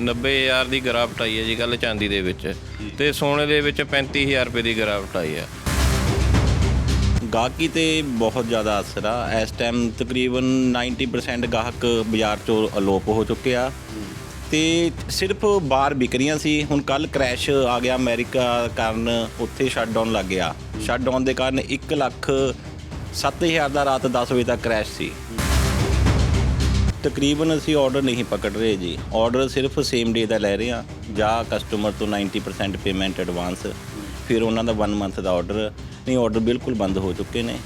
90000 ਦੀ craft ਆਈ ਹੈ ਜੀ ਕੱਲ ਚਾਂਦੀ ਦੇ ਵਿੱਚ। ਤੇ ਸੋਨੇ ਦੇ ਵਿੱਚ 35000 ਰੁਪਏ ਦੀ ਗਰਾਫਟ ਆਈ ਹੈ। ਗਾਹਕੀ ਤੇ ਬਹੁਤ ਜ਼ਿਆਦਾ ਅਸਰ ਆ। ਇਸ ਟਾਈਮ ਤਕਰੀਬਨ 90% ਗਾਹਕ ਬਾਜ਼ਾਰ ਚੋਂ ਅਲੋਪ ਹੋ ਚੁੱਕੇ ਆ। ਤੇ ਸਿਰਫ ਬਾਹਰ ਵਿਕ ਰਹੀਆਂ ਸੀ। ਹੁਣ ਕੱਲ ਕ੍ਰੈਸ਼ ਆ ਗਿਆ ਅਮਰੀਕਾ ਕਾਰਨ ਉੱਥੇ ਸ਼ਟਡਾਊਨ ਲੱਗ ਗਿਆ। ਸ਼ਟਡਾਊਨ ਦੇ ਕਾਰਨ 1 ਲੱਖ 7000 ਦਾ ਰਾਤ 10 ਵਜੇ ਤੱਕ ਕ੍ਰੈਸ਼ ਸੀ। ਤਕਰੀਬਨ ਅਸੀਂ ਆਰਡਰ ਨਹੀਂ ਪਕੜ ਰਹੇ ਜੀ। ਆਰਡਰ ਸਿਰਫ ਸੇਮ ਡੇ ਦਾ ਲੈ ਰਹੇ ਆ ਜਾਂ ਕਸਟਮਰ ਤੋਂ 90% ਪੇਮੈਂਟ ਐਡਵਾਂਸ ਫਿਰ ਉਹਨਾਂ ਦਾ 1 ਮੰਥ ਦਾ ਆਰਡਰ ਨਹੀਂ ਆਰਡਰ ਬਿਲਕੁਲ ਬੰਦ ਹੋ ਚੁੱਕੇ ਨੇ।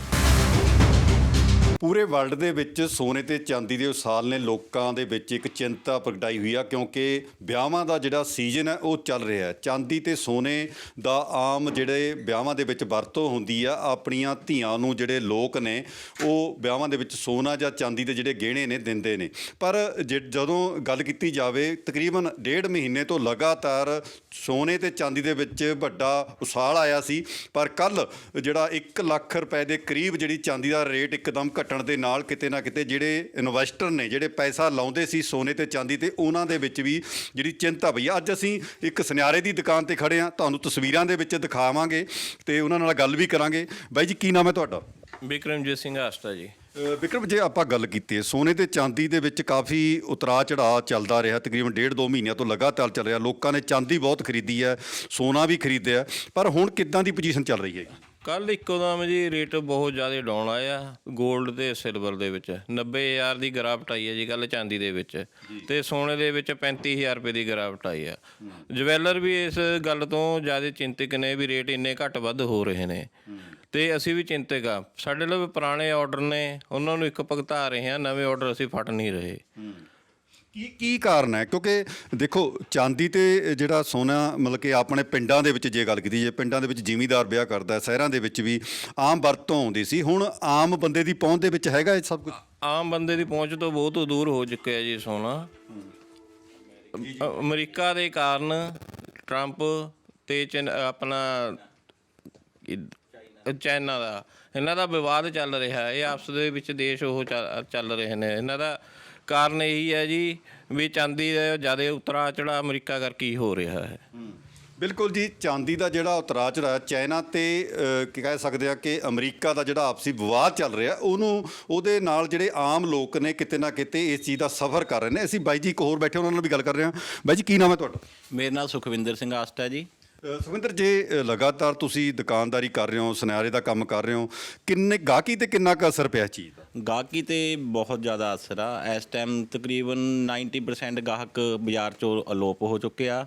ਪੂਰੇ ਵਰਲਡ ਦੇ ਵਿੱਚ ਸੋਨੇ ਤੇ ਚਾਂਦੀ ਦੇ ਉਸਾਲ ਨੇ ਲੋਕਾਂ ਦੇ ਵਿੱਚ ਇੱਕ ਚਿੰਤਾ ਪ੍ਰਗਟਾਈ ਹੋਈ ਆ, ਕਿਉਂਕਿ ਵਿਆਹਾਂ ਦਾ ਜਿਹੜਾ ਸੀਜ਼ਨ ਹੈ, ਉਹ ਚੱਲ ਰਿਹਾ ਹੈ। ਚਾਂਦੀ ਤੇ ਸੋਨੇ ਦਾ ਆਮ ਜਿਹੜੇ ਵਿਆਹਾਂ ਦੇ ਵਿੱਚ ਵਰਤੋਂ ਹੁੰਦੀ ਆ, ਆਪਣੀਆਂ ਧੀਆਂ ਨੂੰ ਜਿਹੜੇ ਲੋਕ ਨੇ, ਉਹ ਵਿਆਹਾਂ ਦੇ ਵਿੱਚ ਸੋਨਾ ਜਾਂ ਚਾਂਦੀ ਦੇ ਜਿਹੜੇ ਗਹਿਣੇ ਨੇ, ਦਿੰਦੇ ਨੇ। ਪਰ ਜਦੋਂ ਗੱਲ ਕੀਤੀ ਜਾਵੇ, ਤਕਰੀਬਨ ਡੇਢ ਮਹੀਨੇ ਤੋਂ ਲਗਾਤਾਰ ਸੋਨੇ ਤੇ ਚਾਂਦੀ ਦੇ ਵਿੱਚ ਵੱਡਾ ਉਸਾਲ ਆਇਆ ਸੀ, ਪਰ ਕੱਲ ਜਿਹੜਾ 1 ਲੱਖ ਰੁਪਏ ਦੇ ਕਰੀਬ ਜਿਹੜੀ ਚਾਂਦੀ ਦਾ ਰੇਟ ਇੱਕਦਮ ਘਟਣ ਦੇ ਨਾਲ ਕਿਤੇ ਨਾ ਕਿਤੇ ਜਿਹੜੇ ਇਨਵੈਸਟਰ ਨੇ ਜਿਹੜੇ ਪੈਸਾ ਲਾਉਂਦੇ ਸੀ ਸੋਨੇ ਤੇ ਚਾਂਦੀ ਤੇ ਉਹਨਾਂ ਦੇ ਵਿੱਚ ਵੀ ਜਿਹੜੀ ਚਿੰਤਾ ਪਈ। ਅੱਜ ਅਸੀਂ ਇੱਕ ਸੁਨਿਆਰੇ ਦੀ ਦੁਕਾਨ ਤੇ ਖੜੇ ਆ ਤੁਹਾਨੂੰ ਤਸਵੀਰਾਂ ਦੇ ਵਿੱਚ ਦਿਖਾਵਾਂਗੇ ਤੇ ਉਹਨਾਂ ਨਾਲ ਗੱਲ ਵੀ ਕਰਾਂਗੇ। ਬਾਈ ਜੀ ਕੀ ਨਾਮ ਹੈ ਤੁਹਾਡਾ? ਵਿਕਰਮਜੀਤ ਸਿੰਘ ਆਸਟਾ ਜੀ। ਵਿਕਰਮ ਜੇ ਆਪਾਂ ਗੱਲ ਕੀਤੀ ਹੈ ਸੋਨੇ ਤੇ ਚਾਂਦੀ ਦੇ ਵਿੱਚ ਕਾਫੀ ਉਤਰਾ ਚੜਾਅ ਚੱਲਦਾ ਰਿਹਾ ਤਕਰੀਬਨ ਡੇਢ ਦੋ ਮਹੀਨਿਆਂ ਤੋਂ ਲਗਾਤਾਰ ਚੱਲ ਰਿਹਾ। ਲੋਕਾਂ ਨੇ ਚਾਂਦੀ ਬਹੁਤ ਖਰੀਦੀ ਹੈ ਸੋਨਾ ਵੀ ਖਰੀਦਿਆ ਪਰ ਹੁਣ ਕਿੱਦਾਂ ਦੀ ਪੋਜੀਸ਼ਨ ਚੱਲ ਰਹੀ ਹੈ? ਕੱਲ ਇੱਕੋ ਦਮ ਜੀ ਰੇਟ ਬਹੁਤ ਜ਼ਿਆਦਾ ਡਾਊਨ ਆਇਆ 골ਡ ਤੇ ਸਿਲਵਰ ਦੇ ਵਿੱਚ। 90000 ਦੀ ਗਰਾਫਟ ਆਈ ਹੈ ਜੀ ਕੱਲ ਚਾਂਦੀ ਦੇ ਵਿੱਚ। ਤੇ ਸੋਨੇ ਦੇ ਵਿੱਚ 35000 ਰੁਪਏ ਦੀ ਗਰਾਫਟ ਆਈ ਹੈ ਜਵੈਲਰ ਵੀ ਇਸ ਗੱਲ ਤੋਂ ਜ਼ਿਆਦਾ ਚਿੰਤਕ ਨੇ ਵੀ ਰੇਟ ਇੰਨੇ ਘੱਟ ਵੱਧ ਹੋ ਰਹੇ ਨੇ। ਤੇ ਅਸੀਂ ਵੀ ਚਿੰਤਕ ਆ। ਸਾਡੇ ਲਈ ਪੁਰਾਣੇ ਆਰਡਰ ਨੇ ਉਹਨਾਂ ਨੂੰ ਇੱਕ ਭੁਗਤਾ ਰਹੇ ਹਾਂ ਨਵੇਂ ਆਰਡਰ ਅਸੀਂ ਫਟ ਨਹੀਂ ਰਹੇ। ਕੀ ਕੀ ਕਾਰਨ ਹੈ? ਕਿਉਂਕਿ ਦੇਖੋ, ਚਾਂਦੀ ਤੇ ਜਿਹੜਾ ਸੋਨਾ ਮਤਲਬ ਕਿ ਆਪਣੇ ਪਿੰਡਾਂ ਦੇ ਵਿੱਚ ਜੇ ਗੱਲ ਕੀਤੀ ਜੇ ਪਿੰਡਾਂ ਦੇ ਵਿੱਚ ਜ਼ਿਮੀਦਾਰ ਵਿਆਹ ਕਰਦਾ, ਸ਼ਹਿਰਾਂ ਦੇ ਵਿੱਚ ਵੀ ਆਮ ਵਰਤੋਂ ਆਉਂਦੀ ਸੀ। ਹੁਣ ਆਮ ਬੰਦੇ ਦੀ ਪਹੁੰਚ ਦੇ ਵਿੱਚ ਹੈਗਾ ਇਹ ਸਭ ਕੁਝ ਆਮ ਬੰਦੇ ਦੀ ਪਹੁੰਚ ਤੋਂ ਬਹੁਤ ਦੂਰ ਹੋ ਚੁੱਕਿਆ ਜੀ ਸੋਨਾ। ਅਮਰੀਕਾ ਦੇ ਕਾਰਨ ਟਰੰਪ ਤੇ ਚਨ- ਆਪਣਾ ਚਾਈਨਾ ਦਾ, ਇਹਨਾਂ ਦਾ ਵਿਵਾਦ ਚੱਲ ਰਿਹਾ ਇਹ ਆਪਸ ਦੇ ਵਿੱਚ ਦੇਸ਼ ਉਹ ਚੱਲ ਰਹੇ ਨੇ। ਇਹਨਾਂ ਦਾ ਕਾਰਨ ਇਹੀ ਹੈ ਜੀ ਵੀ ਚਾਂਦੀ ਦਾ ਜ਼ਿਆਦਾ ਉਤਰਾ ਚੜਾ ਅਮਰੀਕਾ ਕਰਕੇ ਹੀ ਹੋ ਰਿਹਾ ਹੈ। ਬਿਲਕੁਲ ਜੀ ਚਾਂਦੀ ਦਾ ਜਿਹੜਾ ਉਤਰਾ ਚੜਾ ਚਾਈਨਾ ਤੇ ਕੀ ਕਹਿ ਸਕਦੇ ਆ ਕਿ ਅਮਰੀਕਾ ਦਾ ਜਿਹੜਾ ਆਪਸੀ ਵਿਵਾਦ ਚੱਲ ਰਿਹਾ ਉਹਨੂੰ ਉਹਦੇ ਨਾਲ ਜਿਹੜੇ ਆਮ ਲੋਕ ਨੇ ਕਿਤੇ ਨਾ ਕਿਤੇ ਇਸ ਚੀਜ਼ ਦਾ ਸਫਰ ਕਰ ਰਹੇ ਨੇ। ਅਸੀਂ ਬਾਈ ਜੀ ਇੱਕ ਹੋਰ ਬੈਠੇ ਉਹਨਾਂ ਨਾਲ ਵੀ ਗੱਲ ਕਰ ਰਹੇ ਹਾਂ। ਬਾਈ ਜੀ ਕੀ ਨਾਮ ਹੈ ਤੁਹਾਡਾ? ਮੇਰੇ ਨਾਲ ਸੁਖਵਿੰਦਰ ਸਿੰਘ ਆਸਟਾ ਜੀ। ਅ, ਸੁਖਵਿੰਦਰ ਜੇ ਲਗਾਤਾਰ ਤੁਸੀਂ ਦੁਕਾਨਦਾਰੀ ਕਰ ਰਹੇ ਹੋ ਸੁਨਿਆਰੇ ਦਾ ਕੰਮ ਕਰ ਰਹੇ ਹੋ ਕਿੰਨੇ ਗਾਹਕੀ ਤੇ ਕਿੰਨਾ ਕੁ ਅਸਰ ਪਿਆ ਚੀਜ਼ ਦਾ? ਗਾਹਕੀ ਤੇ ਬਹੁਤ ਜ਼ਿਆਦਾ ਅਸਰ ਆ। ਇਸ ਟਾਈਮ ਤਕਰੀਬਨ 90% ਗਾਹਕ ਬਾਜ਼ਾਰ ਚੋਂ ਅਲੋਪ ਹੋ ਚੁੱਕੇ ਆ।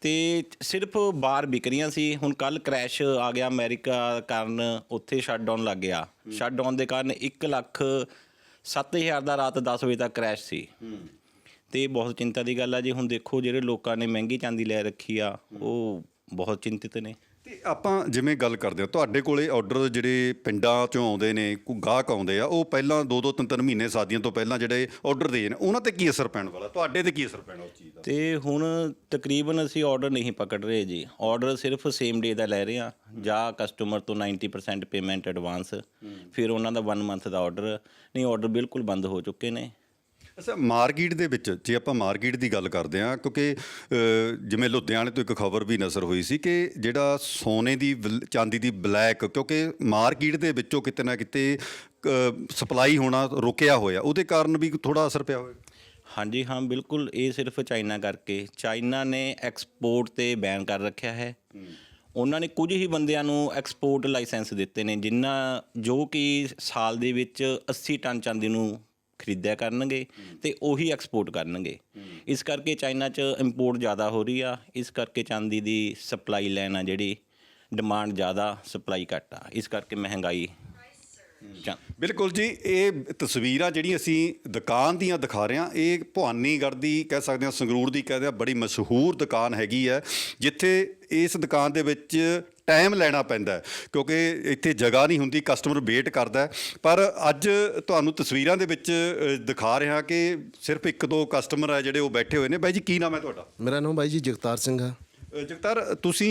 ਤੇ ਸਿਰਫ ਬਾਹਰ ਵਿਕ ਰਹੀਆਂ ਸੀ। ਹੁਣ ਕੱਲ ਕ੍ਰੈਸ਼ ਆ ਗਿਆ ਅਮਰੀਕਾ ਕਾਰਨ ਉੱਥੇ ਸ਼ਟਡਾਊਨ ਲੱਗ ਗਿਆ। ਸ਼ਟਡਾਊਨ ਦੇ ਕਾਰਨ 1 ਲੱਖ 7000 ਦਾ ਰਾਤ 10 ਵਜੇ ਤੱਕ ਕ੍ਰੈਸ਼ ਸੀ। ਤੇ ਬਹੁਤ ਚਿੰਤਾ ਦੀ ਗੱਲ ਆ ਜੀ। ਹੁਣ ਦੇਖੋ ਜਿਹੜੇ ਲੋਕਾਂ ਨੇ ਮਹਿੰਗੀ ਚਾਂਦੀ ਲੈ ਰੱਖੀ ਆ ਉਹ ਬਹੁਤ ਚਿੰਤਿਤ ਨੇ। ਤੇ ਆਪਾਂ ਜਿਵੇਂ ਗੱਲ ਕਰਦੇ ਹਾਂ ਤੁਹਾਡੇ ਕੋਲੇ ਆਰਡਰ ਜਿਹੜੇ ਪਿੰਡਾਂ ਚੋਂ ਆਉਂਦੇ ਨੇ ਕੋਈ ਗਾਹਕ ਆਉਂਦੇ ਆ ਉਹ ਪਹਿਲਾਂ ਦੋ ਦੋ ਤਿੰਨ ਤਿੰਨ ਮਹੀਨੇ ਸ਼ਾਦੀਆਂ ਤੋਂ ਪਹਿਲਾਂ ਜਿਹੜੇ ਆਰਡਰ ਦੇ ਨੇ ਉਹਨਾਂ ਤੇ ਕੀ ਅਸਰ ਪੈਣ ਵਾਲਾ? ਤੁਹਾਡੇ ਤੇ ਕੀ ਅਸਰ ਪੈਣਾ ਉਸ ਚੀਜ਼ ਦਾ? ਤੇ ਹੁਣ ਤਕਰੀਬਨ ਅਸੀਂ ਆਰਡਰ ਨਹੀਂ ਪਕੜ ਰਹੇ ਜੀ। ਆਰਡਰ ਸਿਰਫ ਸੇਮ ਡੇ ਦਾ ਲੈ ਰਹੇ ਆ ਜਾਂ ਕਸਟਮਰ ਤੋਂ 90% ਪੇਮੈਂਟ ਐਡਵਾਂਸ ਫਿਰ ਉਹਨਾਂ ਦਾ 1 ਮੰਥ ਦਾ ਆਰਡਰ ਨਹੀਂ ਆਰਡਰ ਬਿਲਕੁਲ ਬੰਦ ਹੋ ਚੁੱਕੇ ਨੇ। ਅੱਛਾ ਮਾਰਕੀਟ ਦੇ ਵਿੱਚ ਜੇ ਆਪਾਂ ਮਾਰਕੀਟ ਦੀ ਗੱਲ ਕਰਦੇ ਹਾਂ ਕਿਉਂਕਿ ਜਿਵੇਂ ਲੁਧਿਆਣੇ ਤੋਂ ਇੱਕ ਖਬਰ ਵੀ ਨਜ਼ਰ ਹੋਈ ਸੀ ਕਿ ਜਿਹੜਾ ਸੋਨੇ ਦੀ ਚਾਂਦੀ ਦੀ ਬਲੈਕ ਕਿਉਂਕਿ ਮਾਰਕੀਟ ਦੇ ਵਿੱਚੋਂ ਕਿਤੇ ਨਾ ਕਿਤੇ ਸਪਲਾਈ ਹੋਣਾ ਰੁਕਿਆ ਹੋਇਆ ਉਹਦੇ ਕਾਰਨ ਵੀ ਥੋੜਾ ਅਸਰ ਪਿਆ ਹੋਇਆ। ਹਾਂਜੀ ਹਾਂ ਬਿਲਕੁਲ ਇਹ ਸਿਰਫ ਚਾਈਨਾ ਕਰਕੇ। ਚਾਈਨਾ ਨੇ ਐਕਸਪੋਰਟ ਤੇ ਬੈਨ ਕਰ ਰੱਖਿਆ ਹੈ। ਉਹਨਾਂ ਨੇ ਕੁਝ ਹੀ ਬੰਦਿਆਂ ਨੂੰ ਐਕਸਪੋਰਟ ਲਾਇਸੈਂਸ ਦਿੱਤੇ ਨੇ ਜਿਨ੍ਹਾਂ ਜੋ ਕਿ ਸਾਲ ਦੇ ਵਿੱਚ 80 ਟਨ ਚਾਂਦੀ ਨੂੰ ਖਰੀਦਿਆ ਕਰਨਗੇ ਤੇ ਉਹੀ ਐਕਸਪੋਰਟ ਕਰਨਗੇ। ਇਸ ਕਰਕੇ ਚਾਈਨਾ 'ਚ ਇੰਪੋਰਟ ਜ਼ਿਆਦਾ ਹੋ ਰਹੀ ਆ। ਇਸ ਕਰਕੇ ਚਾਂਦੀ ਦੀ ਸਪਲਾਈ ਲੈਣ ਆ ਜਿਹੜੀ ਡਿਮਾਂਡ ਜ਼ਿਆਦਾ ਸਪਲਾਈ ਘੱਟ ਆ। ਇਸ ਕਰਕੇ ਮਹਿੰਗਾਈ ਚਾ ਬਿਲਕੁਲ ਜੀ, ਇਹ ਤਸਵੀਰਾਂ ਜਿਹੜੀਆਂ ਅਸੀਂ ਦੁਕਾਨ ਦੀਆਂ ਦਿਖਾ ਰਹੇ ਹਾਂ, ਇਹ ਭਵਾਨੀਗੜ੍ਹ ਦੀ ਕਹਿ ਸਕਦੇ ਹਾਂ, ਸੰਗਰੂਰ ਦੀ ਕਹਿੰਦੇ ਆ ਬੜੀ ਮਸ਼ਹੂਰ ਦੁਕਾਨ ਹੈਗੀ ਹੈ, ਜਿੱਥੇ ਇਸ ਦੁਕਾਨ ਦੇ ਵਿੱਚ ਟਾਈਮ ਲੈਣਾ ਪੈਂਦਾ ਕਿਉਂਕਿ ਇੱਥੇ ਜਗ੍ਹਾ ਨਹੀਂ ਹੁੰਦੀ ਕਸਟਮਰ ਵੇਟ ਕਰਦਾ। ਪਰ ਅੱਜ ਤੁਹਾਨੂੰ ਤਸਵੀਰਾਂ ਦੇ ਵਿੱਚ ਦਿਖਾ ਰਿਹਾ ਕਿ ਸਿਰਫ ਇੱਕ ਦੋ ਕਸਟਮਰ ਹੈ ਜਿਹੜੇ ਉਹ ਬੈਠੇ ਹੋਏ ਨੇ। ਬਾਈ ਜੀ ਕੀ ਨਾਮ ਹੈ ਤੁਹਾਡਾ? ਮੇਰਾ ਨਾਮ ਬਾਈ ਜੀ ਜਗਤਾਰ ਸਿੰਘ ਆ। ਜਗਤਾਰ ਤੁਸੀਂ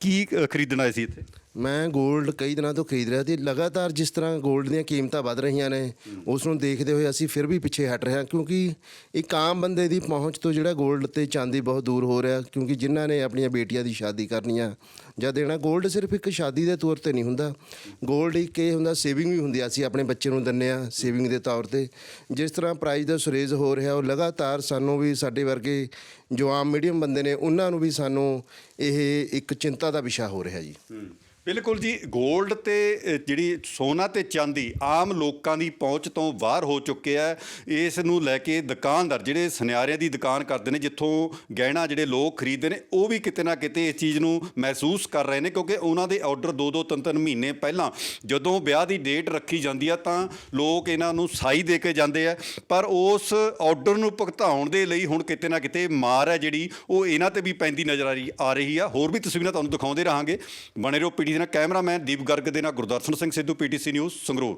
ਕੀ ਖਰੀਦਣ ਸੀ ਇੱਥੇ? ਮੈਂ 골ਡ ਕਈ ਦਿਨਾਂ ਤੋਂ ਖਰੀਦ ਰਿਹਾ ਸੀ ਲਗਾਤਾਰ ਜਿਸ ਤਰ੍ਹਾਂ 골ਡ ਦੀਆਂ ਕੀਮਤਾਂ ਵੱਧ ਰਹੀਆਂ ਨੇ, ਉਸ ਨੂੰ ਦੇਖਦੇ ਹੋਏ ਅਸੀਂ ਫਿਰ ਵੀ ਪਿੱਛੇ ਹਟ ਰਹੇ ਹਾਂ, ਕਿਉਂਕਿ ਇੱਕ ਆਮ ਬੰਦੇ ਦੀ ਪਹੁੰਚ ਤੋਂ ਜਿਹੜਾ 골ਡ ਤੇ ਚਾਂਦੀ ਬਹੁਤ ਦੂਰ ਹੋ ਰਿਹਾ, ਕਿਉਂਕਿ ਜਿਨ੍ਹਾਂ ਨੇ ਆਪਣੀਆਂ ਬੇਟੀਆਂ ਦੀ ਸ਼ਾਦੀ ਕਰਨੀ ਆ, ਜਾਂ ਦੇਣਾ 골ਡ ਸਿਰਫ ਇੱਕ ਸ਼ਾਦੀ ਦੇ ਤੌਰ ਤੇ ਨਹੀਂ ਹੁੰਦਾ 골ਡ ਇੱਕ ਇਹ ਹੁੰਦਾ ਸੇਵਿੰਗ ਵੀ ਹੁੰਦੀ ਆ, ਅਸੀਂ ਆਪਣੇ ਬੱਚੇ ਨੂੰ ਦਿੰਨੇ ਆ ਸੇਵਿੰਗ ਦੇ ਤੌਰ ਤੇ, ਜਿਸ ਤਰ੍ਹਾਂ ਪ੍ਰਾਈਸ ਦਾ ਸੁਰੇਜ਼ ਹੋ ਰਿਹਾ, ਉਹ ਲਗਾਤਾਰ ਸਾਨੂੰ ਵੀ ਸਾਡੇ ਵਰਗੇ ਜੋ ਆਮ ਮੀਡੀਅਮ ਬੰਦੇ ਨੇ, ਉਹਨਾਂ ਨੂੰ ਵੀ ਸਾਨੂੰ ਇਹ ਇੱਕ ਚਿੰਤਾ ਦਾ ਵਿਸ਼ਾ ਹੋ ਰਿਹਾ ਜੀ। ਬਿਲਕੁਲ ਜੀ 골ਡ ਤੇ ਜਿਹੜੀ ਸੋਨਾ ਤੇ ਚਾਂਦੀ ਆਮ ਲੋਕਾਂ ਦੀ ਪਹੁੰਚ ਤੋਂ ਬਾਹਰ ਹੋ ਚੁੱਕਿਆ ਹੈ ਇਸ ਨੂੰ ਲੈ ਕੇ ਦੁਕਾਨਦਾਰ ਜਿਹੜੇ ਸੁਨਿਆਰਿਆਂ ਦੀ ਦੁਕਾਨ ਕਰਦੇ ਨੇ, ਜਿੱਥੋਂ ਗਹਿਣਾ ਜਿਹੜੇ ਲੋਕ ਖਰੀਦਦੇ ਨੇ, ਉਹ ਵੀ ਕਿਤੇ ਨਾ ਕਿਤੇ ਇਸ ਚੀਜ਼ ਨੂੰ ਮਹਿਸੂਸ ਕਰ ਰਹੇ ਨੇ, ਕਿਉਂਕਿ ਉਹਨਾਂ ਦੇ ਆਰਡਰ ਦੋ ਦੋ, ਤਿੰਨ ਤਿੰਨ ਮਹੀਨੇ ਪਹਿਲਾਂ ਜਦੋਂ ਵਿਆਹ ਦੀ ਡੇਟ ਰੱਖੀ ਜਾਂਦੀ ਆ, ਤਾਂ ਲੋਕ ਇਹਨਾਂ ਨੂੰ ਸਾਈ ਦੇ ਕੇ ਜਾਂਦੇ ਆ। ਪਰ ਉਸ ਆਰਡਰ ਨੂੰ ਭੁਗਤਾਉਣ ਦੇ ਲਈ ਹੁਣ ਕਿਤੇ ਨਾ ਕਿਤੇ ਮਾਰ ਹੈ ਜਿਹੜੀ, ਉਹ ਇਹਨਾਂ ਤੇ ਵੀ ਪੈਂਦੀ ਨਜ਼ਰ ਆ ਰਹੀ ਆ ਰਹੀ ਆ। ਹੋਰ ਵੀ ਤਸਵੀਰਾਂ ਤੁਹਾਨੂੰ ਦਿਖਾਉਂਦੇ ਰਹਾਂਗੇ। ਬਣੇ ਰਹੋ ਪੀਟੀ ਦੇ ਨਾਲ ਕੈਮਰਾਮੈਨ ਦੀਪ ਗਰਗ ਦੇ ਨਾਲ ਗੁਰਦਰਸ਼ਨ ਸਿੰਘ ਸਿੱਧੂ ਪੀਟੀਸੀ ਨਿਊਜ਼ ਸੰਗਰੂਰ।